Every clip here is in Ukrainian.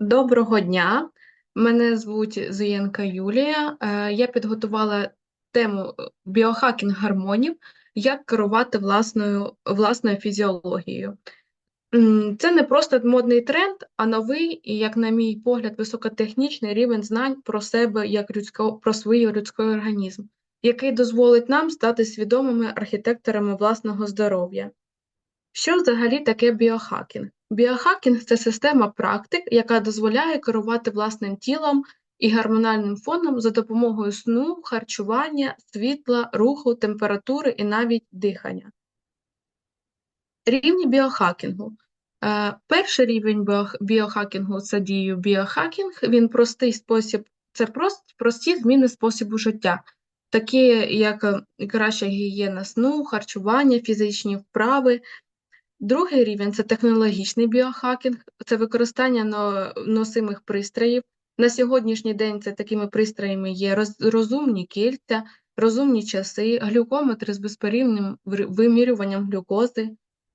Доброго дня, мене звуть Зуєнка Юлія. Е, Я підготувала тему е, біохакінг гормонів, як керувати власною, власною фізіологією. Це не просто модний тренд, а новий і, як на мій погляд, високотехнічний рівень знань про себе як людсько, про свій людський організм, який дозволить нам стати свідомими архітекторами власного здоров'я. Що взагалі таке біохакінг? Біохакінг це система практик, яка дозволяє керувати власним тілом і гормональним фоном за допомогою сну, харчування, світла, руху, температури і навіть дихання. Рівні біохакінгу. Е, Перший рівень біохакінгу це дію біохакінг. Він простий спосіб, це прост, прості зміни способу життя, такі як е, краща гігієна сну, харчування, фізичні вправи. Другий рівень це технологічний біохакінг, це використання носимих пристроїв. На сьогоднішній день це такими пристроями є розумні кільця, розумні часи, глюкометри з безперервним вир- вимірюванням глюкози.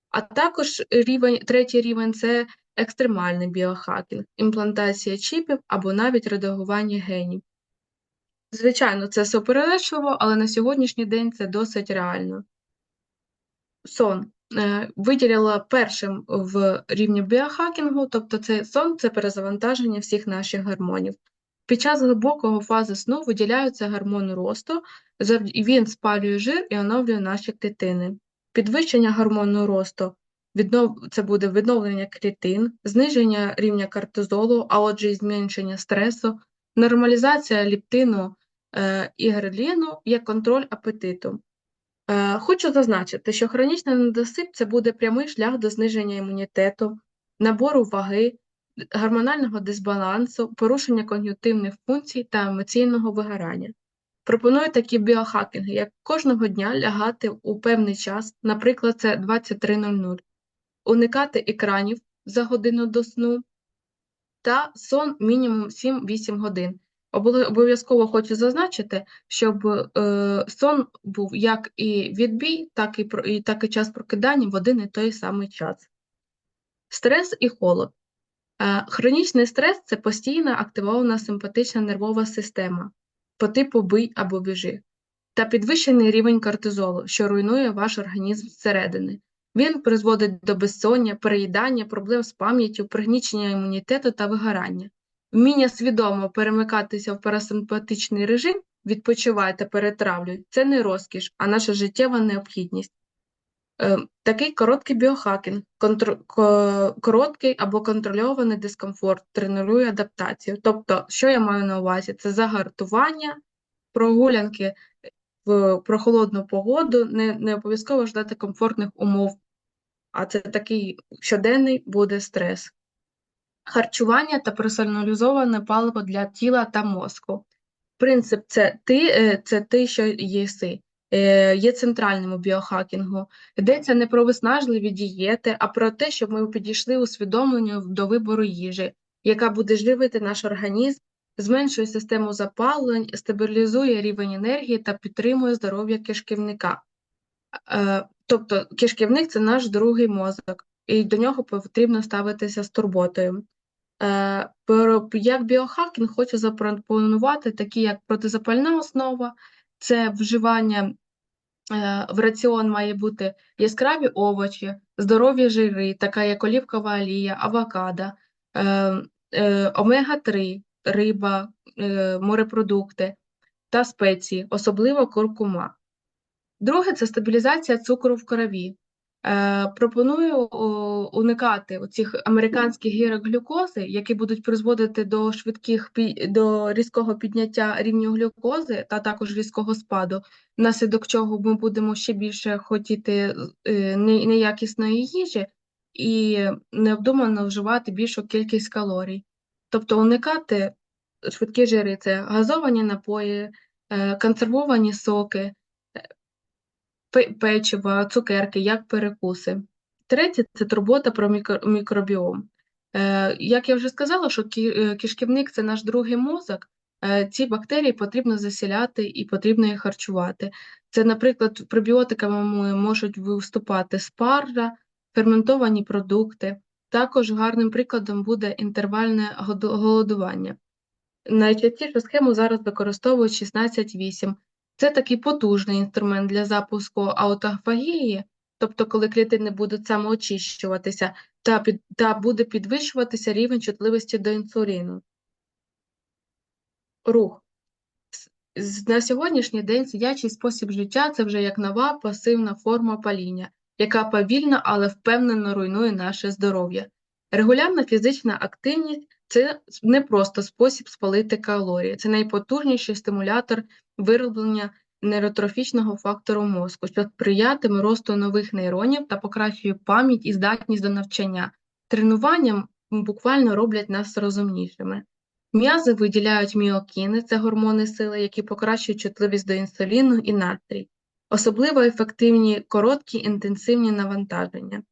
А також рівень, третій рівень це екстремальний біохакінг, імплантація чіпів або навіть редагування генів. Звичайно, це суперечливо, але на сьогоднішній день це досить реально. Сон виділила першим в рівні біохакінгу, тобто це сон це перезавантаження всіх наших гормонів. Під час глибокого фази сну виділяються гормони росту, він спалює жир і оновлює наші клітини. Підвищення гормону росту віднов... це буде відновлення клітин, зниження рівня кортизолу, а отже, і зменшення стресу, нормалізація ліптину е, і греліну як контроль апетиту. Е, Хочу зазначити, що хронічний недосип це буде прямий шлях до зниження імунітету, набору ваги, гормонального дисбалансу, порушення когнітивних функцій та емоційного вигорання. Пропоную такі біохакінги, як кожного дня лягати у певний час, наприклад, це 23.00, уникати екранів за годину до сну та сон мінімум 7-8 годин. Обов'я- Обов'язково хочу зазначити, щоб е, сон був як і відбій, так і, і, так і час прокидання в один і той самий час. Стрес і холод. Е, Хронічний стрес це постійна активована симпатична нервова система по типу бий або біжи, та підвищений рівень кортизолу, що руйнує ваш організм зсередини. Він призводить до безсоння, переїдання, проблем з пам'яттю, пригнічення імунітету та вигорання. Вміння свідомо перемикатися в парасимпатичний режим, відпочивай та перетравлюй це не розкіш, а наша життєва необхідність. Е, Такий короткий біохакінг, контр... ко- короткий або контрольований дискомфорт тренує адаптацію. Тобто, що я маю на увазі? Це загартування, прогулянки в прохолодну погоду, не, не обов'язково ждати комфортних умов, а це такий щоденний буде стрес. Харчування та персоналізоване паливо для тіла та мозку. Принцип це ти, е, це ти, що єси. Е, Є центральним у біохакінгу. Йдеться не про виснажливі дієти, а про те, щоб ми підійшли усвідомленню до вибору їжі, яка буде живити наш організм, зменшує систему запалень, стабілізує рівень енергії та підтримує здоров'я кишківника. Е, Тобто кишківник це наш другий мозок, і до нього потрібно ставитися з турботою. Е, Як біохакінг хочу запропонувати такі, як протизапальна основа, це вживання е, в раціон має бути яскраві овочі, здорові жири, така як олівкова олія, авокадо, е, е, омега-3, риба, морепродукти та спеції, особливо куркума. Друге це стабілізація цукру в крові. Е, пропоную уникати оцих американських гірок глюкози, які будуть призводити до швидких до різкого підняття рівню глюкози та також різкого спаду, внаслідок чого ми будемо ще більше хотіти е, неякісної їжі і необдумано вживати більшу кількість калорій. Тобто уникати швидкі жири це газовані напої, е, консервовані соки пе- печиво, цукерки, як перекуси. Третє це турбота про мікробіом. Е, Як я вже сказала, що е, кишківник це наш другий мозок. е, Ці бактерії потрібно засіляти і потрібно їх харчувати. Це, наприклад, пробіотиками можуть виступати спаржа, ферментовані продукти, Також гарним прикладом буде інтервальне голодування. Найчастішу схему зараз використовують 16-8. Це такий потужний інструмент для запуску аутофагії, тобто коли клітини будуть самоочищуватися, та, під, та буде підвищуватися рівень чутливості до інсуліну. Рух. На сьогоднішній день сидячий спосіб життя це вже як нова пасивна форма паління, яка повільно, але впевнено руйнує наше здоров'я. Регулярна фізична активність це не просто спосіб спалити калорії, це найпотужніший стимулятор вироблення нейротрофічного фактору мозку, що сприятиме росту нових нейронів та покращує пам'ять і здатність до навчання. Тренуванням буквально роблять нас розумнішими. М'язи виділяють міокіни, це гормони сили, які покращують чутливість до інсуліну і настрій. Особливо ефективні короткі інтенсивні навантаження.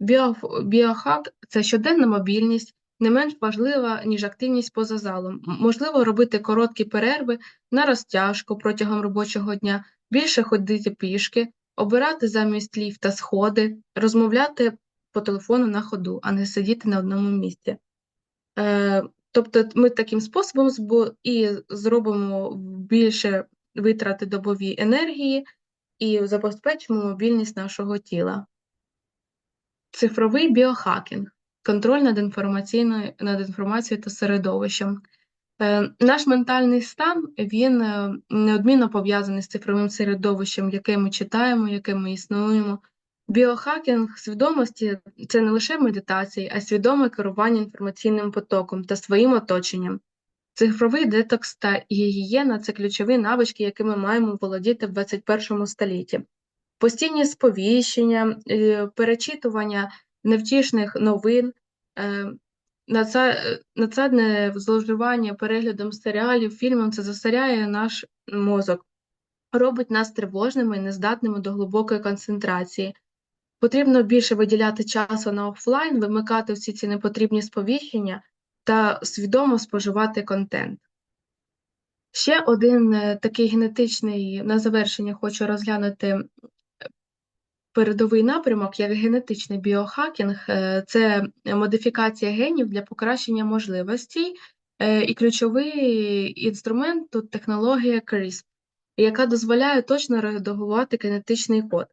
Біо- Біохак це щоденна мобільність, не менш важлива, ніж активність поза залом. Можливо робити короткі перерви на розтяжку протягом робочого дня, більше ходити пішки, обирати замість ліфта сходи, розмовляти по телефону на ходу, а не сидіти на одному місці. Е, Тобто ми таким способом і зробимо більше витрати добові енергії і забезпечимо мобільність нашого тіла. Цифровий біохакінг контроль над інформаційною над інформацією та середовищем. Е, Наш ментальний стан він е, неодмінно пов'язаний з цифровим середовищем, яке ми читаємо, яке ми існуємо. Біохакінг свідомості це не лише медитація, а свідоме керування інформаційним потоком та своїм оточенням. Цифровий детокс та гігієна це ключові навички, якими маємо володіти в 21 столітті. Постійні сповіщення, е, перечитування невтішних новин, е, надса- надсадне зловживання переглядом серіалів, фільмів це засоряє наш мозок, робить нас тривожними і нездатними до глибокої концентрації. Потрібно більше виділяти часу на офлайн, вимикати всі ці непотрібні сповіщення та свідомо споживати контент. Ще один е, такий генетичний на завершення хочу розглянути передовий напрямок, як генетичний біохакінг, Е, це модифікація генів для покращення можливостей, Е, і ключовий інструмент тут технологія CRISPR, яка дозволяє точно редагувати генетичний код.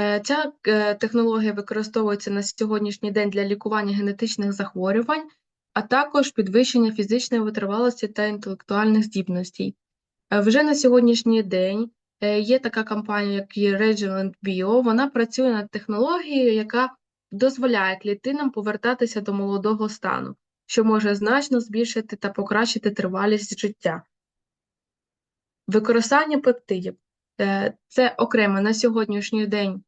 Е, Ця технологія використовується на сьогоднішній день для лікування генетичних захворювань, а також підвищення фізичної витривалості та інтелектуальних здібностей. Вже на сьогоднішній день є така компанія, як є Regeneron Bio, вона працює над технологією, яка дозволяє клітинам повертатися до молодого стану, що може значно збільшити та покращити тривалість життя. Використання пептидів Е, це окремо на сьогоднішній день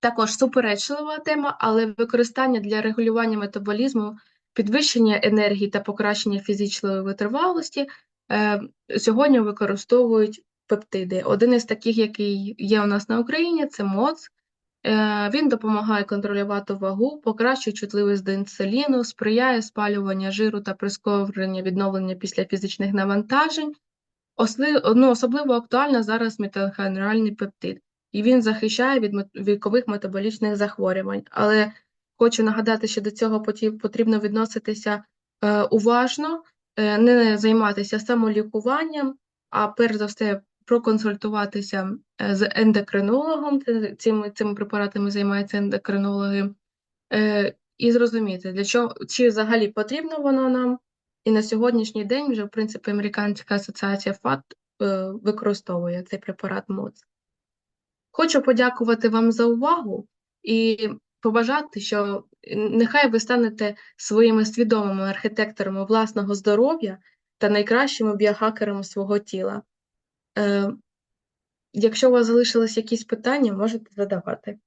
також суперечлива тема, але використання для регулювання метаболізму, підвищення енергії та покращення фізичної витривалості е, сьогодні використовують пептиди. Один із таких, який є у нас на Україні, це МОЦ. Е, Він допомагає контролювати вагу, покращує чутливість до інсуліну, сприяє спалюванню жиру та прискорення відновлення після фізичних навантажень. Ну, особливо актуально зараз мітохондріальний пептид, і він захищає від вікових метаболічних захворювань. Але хочу нагадати, що до цього потрібно відноситися е, уважно, е, не займатися самолікуванням, а перш за все проконсультуватися е, з ендокринологом, цими, цими препаратами займаються ендокринологи, е, і зрозуміти, для чого, чи взагалі потрібно воно нам, і на сьогоднішній день вже, в принципі, Американська асоціація ФАТ е, використовує цей препарат МОЦ. Хочу подякувати вам за увагу і побажати, що нехай ви станете своїми свідомими архітекторами власного здоров'я та найкращими біохакерами свого тіла. Е, Якщо у вас залишились якісь питання, можете задавати.